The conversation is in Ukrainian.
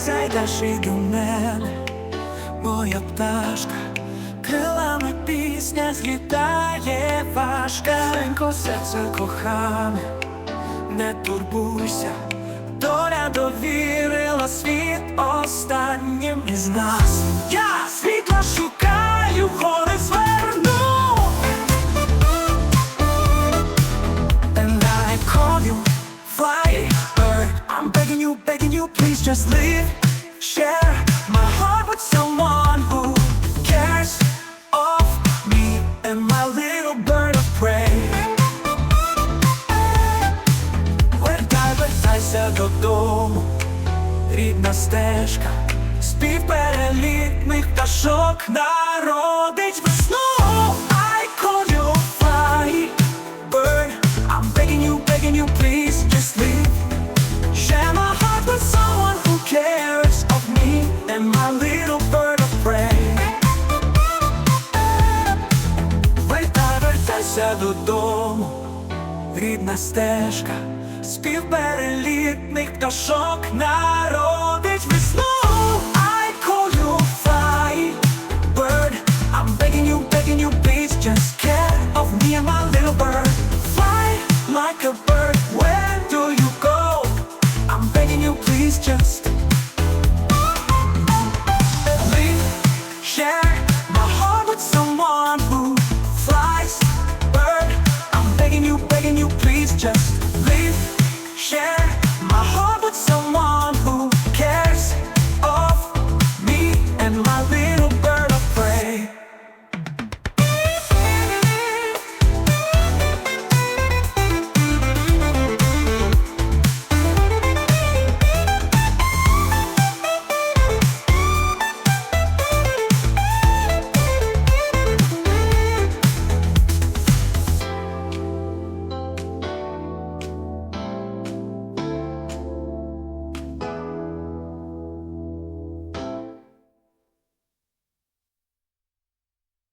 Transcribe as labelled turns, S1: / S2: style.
S1: зайдеш і до мене, моя пташка, крилами пісня злітає важка, Ленько серце кохане, не турбуйся, доля довірила світ останнім і нас. Begging you, please just live. Share my heart with someone who cares of me and my little bird of prey. Вертай, вертайся додому, рідна стежка, спів перелітних пташок народить повернувся додому, рідна стежка, спів пташок народить весну. I call you bird. I'm begging you, begging you, please just care of me and my little bird. Fly like a bird, where do you go? I'm begging you, please just. Leave, share my heart with someone.